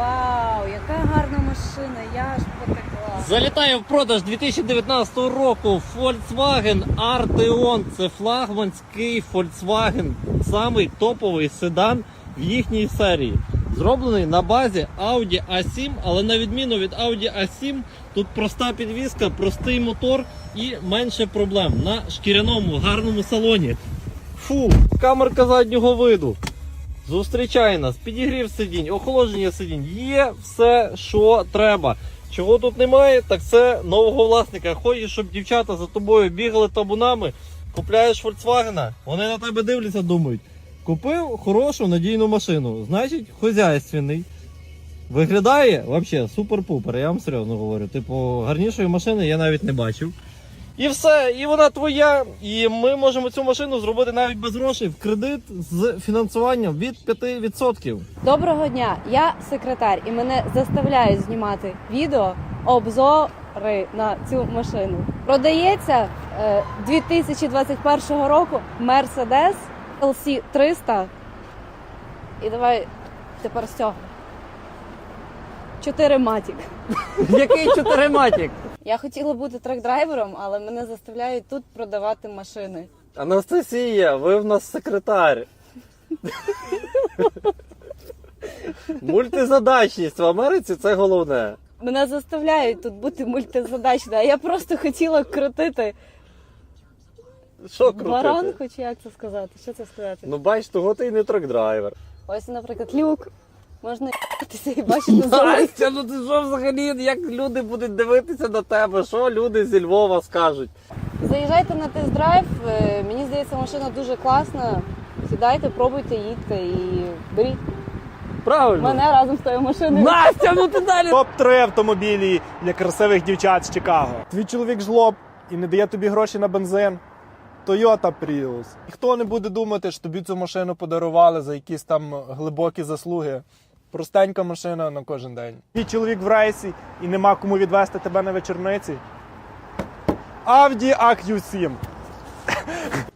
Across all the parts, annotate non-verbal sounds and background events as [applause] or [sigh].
Вау, яка гарна машина, я аж потекла. Залітає в продаж 2019 року Volkswagen Arteon. Це флагманський Volkswagen, самий топовий седан в їхній серії. Зроблений на базі Audi A7, але на відміну від Audi A7, тут проста підвізка, простий мотор і менше проблем на шкіряному гарному салоні. Фу, камерка заднього виду. Зустрічає нас, підігрів сидінь, охолодження сидінь. Є все, що треба. Чого тут немає, так це нового власника. Хочеш, щоб дівчата за тобою бігали табунами, купляєш Volkswagen, вони на тебе дивляться, думають. Купив хорошу надійну машину, значить хозяйственний. Виглядає взагалі супер-пупер, я вам серйозно говорю. Типу, гарнішої машини я навіть не бачив. І все, і вона твоя. І ми можемо цю машину зробити навіть без грошей в кредит з фінансуванням від 5%. Доброго дня, я секретар, і мене заставляють знімати відео обзори на цю машину. Продається е, 2021 року Mercedes LC 300. І давай тепер з цього. 4 матік. Який чотириматік? Я хотіла бути трек-драйвером, але мене заставляють тут продавати машини. Анастасія, ви в нас секретар. Мультизадачність в Америці це головне. Мене заставляють тут бути мультизадачною, а я просто хотіла крутити Що крутити? баранку, чи як це сказати? Що це сказати? Ну бач, того ти і не трак-драйвер. Ось, наприклад, люк. Можна ***тися і бачити зону. Настя, ну ти що взагалі, як люди будуть дивитися на тебе? Що люди зі Львова скажуть? Заїжджайте на тест-драйв. е, Мені здається, машина дуже класна. Сідайте, пробуйте, їдьте і беріть Правильно. мене разом з тою машиною. Настя, ну ти далі. Топ-3 автомобілі для красивих дівчат з Чикаго. Твій чоловік жлоб і не дає тобі гроші на бензин. Toyota Prius. Ніхто не буде думати, що тобі цю машину подарували за якісь там глибокі заслуги. Простенька машина на кожен день. Твій чоловік в рейсі і нема кому відвести тебе на вечорниці. Audi [laughs] AQ7.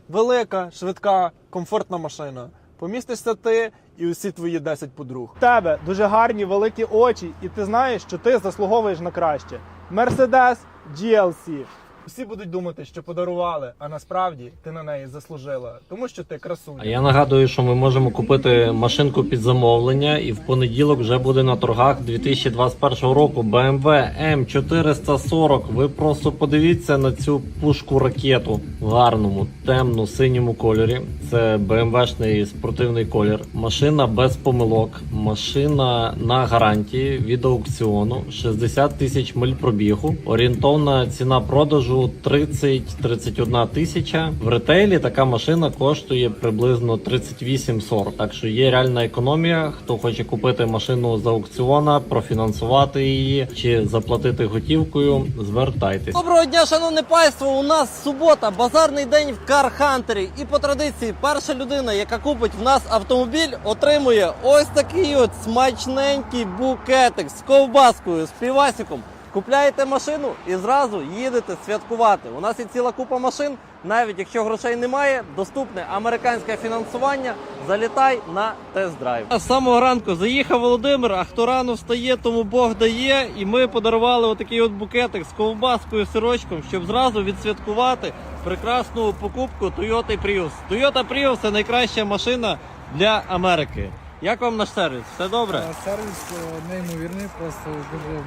Велика, швидка, комфортна машина. Помістишся ти і усі твої 10 подруг. У тебе дуже гарні великі очі, і ти знаєш, що ти заслуговуєш на краще. Mercedes GLC. Всі будуть думати, що подарували, а насправді ти на неї заслужила, тому що ти красуня. А я нагадую, що ми можемо купити машинку під замовлення, і в понеділок вже буде на торгах 2021 року BMW M440. Ви просто подивіться на цю пушку ракету в гарному темно синьому кольорі. Це BMW-шний спортивний колір. Машина без помилок, машина на гарантії від аукціону, 60 тисяч миль пробігу. Орієнтовна ціна продажу 30-31 тисяча. В ретейлі така машина коштує приблизно 38-40. Так що є реальна економія. Хто хоче купити машину з аукціона, профінансувати її чи заплатити готівкою, звертайтесь. Доброго дня, шановне панство! У нас субота, базарний день в Кархантері. І по традиції, перша людина, яка купить в нас автомобіль, отримує ось такий от смачненький букетик з ковбаскою, з півасиком. Купляєте машину і зразу їдете святкувати. У нас є ціла купа машин. Навіть якщо грошей немає, доступне американське фінансування. Залітай на тест-драйв. З самого ранку заїхав Володимир. А хто рано встає, тому Бог дає. І ми подарували отакий от букетик з ковбаскою, сирочком, щоб зразу відсвяткувати прекрасну покупку Toyota Prius. Toyota Prius це найкраща машина для Америки. Як вам наш сервіс? Все добре? Е, Сервіс е, неймовірний, просто дуже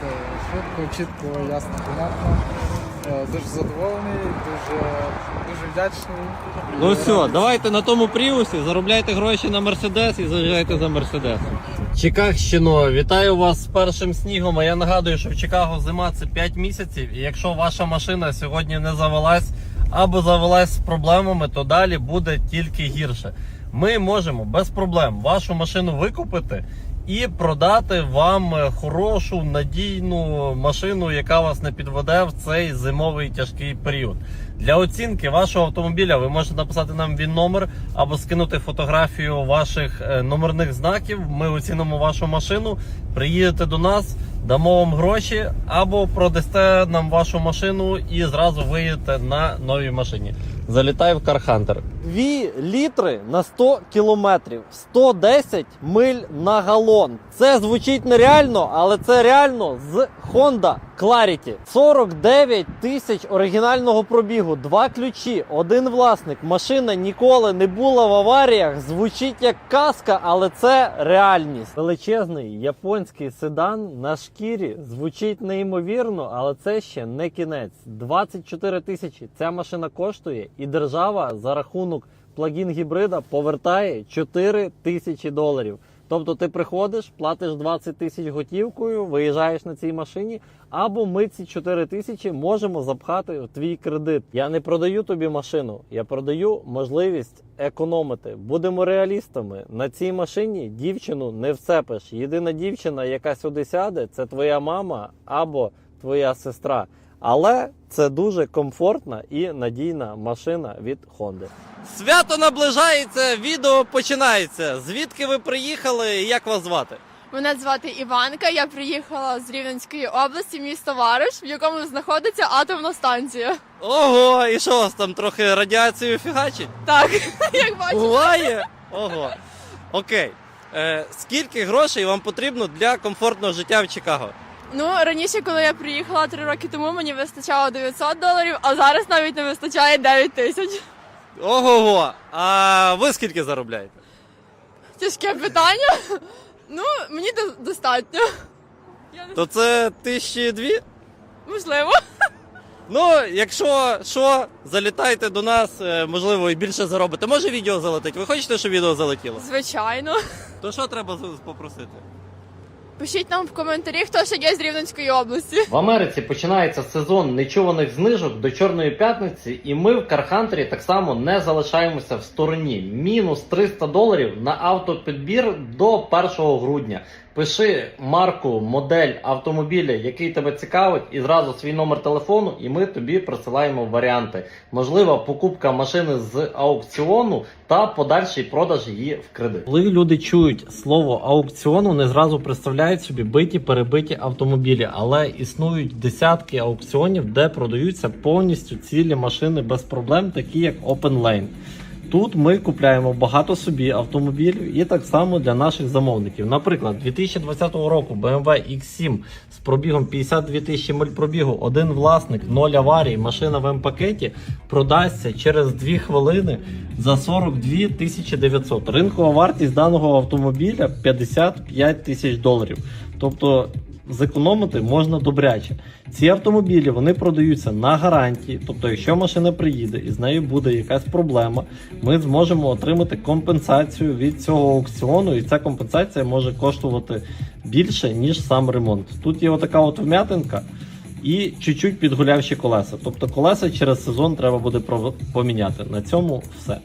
все швидко, чітко, ясно, понятно. Е, Дуже задоволений, дуже, дуже вдячний. Ну все, давайте на тому пріусі заробляйте гроші на мерседес і заїжджайте за мерседесом. Чикагщино, вітаю вас з першим снігом. А я нагадую, що в Чикаго зима це 5 місяців. І якщо ваша машина сьогодні не завелась або завелась з проблемами, то далі буде тільки гірше. Ми можемо без проблем вашу машину викупити і продати вам е, хорошу надійну машину, яка вас не підведе в цей зимовий тяжкий період. Для оцінки вашого автомобіля ви можете написати нам він номер або скинути фотографію ваших е, номерних знаків. Ми оцінимо вашу машину. Приїдете до нас, дамо вам гроші, або продасте нам вашу машину і зразу виїдете на новій машині. Залітай в Кархантер. 2 літри на 100 кілометрів, 110 миль на галон. Це звучить нереально, але це реально з Honda Clarity. 49 тисяч оригінального пробігу, два ключі, один власник. Машина ніколи не була в аваріях. Звучить як казка, але це реальність. Величезний японський седан на шкірі звучить неймовірно, але це ще не кінець. 24 тисячі ця машина коштує, і держава за рахунок плагін гібрида повертає 4 тисячі доларів. Тобто ти приходиш, платиш 20 тисяч готівкою, виїжджаєш на цій машині, або ми ці 4 тисячі можемо запхати в твій кредит. Я не продаю тобі машину, я продаю можливість економити. Будемо реалістами. На цій машині дівчину не вцепиш. Єдина дівчина, яка сюди сяде, це твоя мама або твоя сестра. Але це дуже комфортна і надійна машина від Honda. Свято наближається, відео починається. Звідки ви приїхали і як вас звати? Мене звати Іванка. Я приїхала з Рівненської області, місто Вариш, в якому знаходиться атомна станція. Ого, і що у вас там трохи радіацію фігачить? Так, [laughs] як бачите. Буває? Ого. Окей. Е, скільки грошей вам потрібно для комфортного життя в Чикаго? Ну раніше, коли я приїхала три роки тому, мені вистачало 900 доларів, а зараз навіть не вистачає 9 тисяч. Ого. А ви скільки заробляєте? Тяжке питання. Ну, мені до- достатньо. То це тисячі дві? можливо. Ну, якщо що, залітайте до нас, е, можливо, і більше заробите. Може відео залетить? Ви хочете, щоб відео залетіло? Звичайно. То що треба з- попросити? Пишіть нам в коментарі, хто ще є з Рівненської області. В Америці починається сезон нечуваних знижок до Чорної п'ятниці, і ми в Кархантері так само не залишаємося в стороні. Мінус 300 доларів на автопідбір до 1 грудня. Пиши марку, модель автомобіля, який тебе цікавить, і зразу свій номер телефону, і ми тобі присилаємо варіанти. Можлива покупка машини з аукціону та подальший продаж її в кредит. Коли люди чують слово аукціон, вони зразу представляють собі биті перебиті автомобілі, але існують десятки аукціонів, де продаються повністю цілі машини без проблем, такі як Open Lane. Тут ми купляємо багато собі автомобілів і так само для наших замовників. Наприклад, 2020 року BMW X7 з пробігом 52 тисячі миль пробігу, один власник, 0 аварій, машина в М-пакеті продасться через 2 хвилини за 42 тисячі 900. Ринкова вартість даного автомобіля 55 тисяч доларів. Тобто зекономити можна добряче. Ці автомобілі вони продаються на гарантії. Тобто, якщо машина приїде і з нею буде якась проблема, ми зможемо отримати компенсацію від цього аукціону, і ця компенсація може коштувати більше ніж сам ремонт. Тут є отака от вм'ятинка. І чуть-чуть підгулявші колеса. Тобто колеса через сезон треба буде поміняти. На цьому все.